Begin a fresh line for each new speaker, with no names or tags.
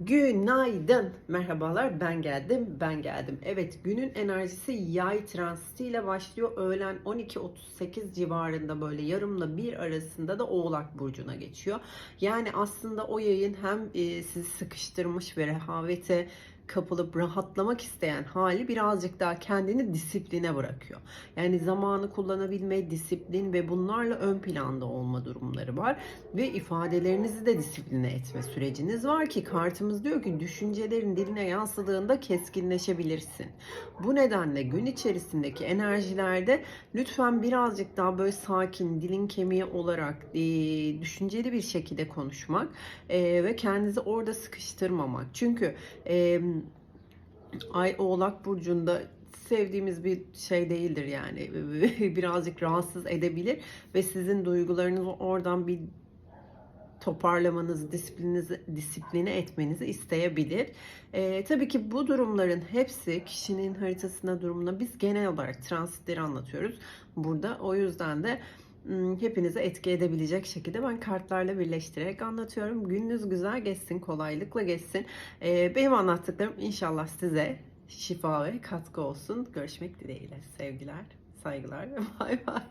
Günaydın. Merhabalar ben geldim ben geldim. Evet günün enerjisi yay transitiyle başlıyor. Öğlen 12.38 civarında böyle yarımla bir arasında da Oğlak Burcu'na geçiyor. Yani aslında o yayın hem e, sizi sıkıştırmış ve rehavete kapılıp rahatlamak isteyen hali birazcık daha kendini disipline bırakıyor. Yani zamanı kullanabilme, disiplin ve bunlarla ön planda olma durumları var. Ve ifadelerinizi de disipline etme süreciniz var ki kartımız diyor ki düşüncelerin diline yansıdığında keskinleşebilirsin. Bu nedenle gün içerisindeki enerjilerde lütfen birazcık daha böyle sakin, dilin kemiği olarak düşünceli bir şekilde konuşmak ve kendinizi orada sıkıştırmamak. Çünkü e, Ay Oğlak Burcu'nda sevdiğimiz bir şey değildir yani. Birazcık rahatsız edebilir ve sizin duygularınızı oradan bir toparlamanızı, disiplininizi, disipline etmenizi isteyebilir. Ee, tabii ki bu durumların hepsi kişinin haritasına durumuna biz genel olarak transitleri anlatıyoruz burada. O yüzden de hepinize etki edebilecek şekilde ben kartlarla birleştirerek anlatıyorum. Gününüz güzel geçsin, kolaylıkla geçsin. Ee, benim anlattıklarım inşallah size şifa ve katkı olsun. Görüşmek dileğiyle. Sevgiler, saygılar. Bay bay.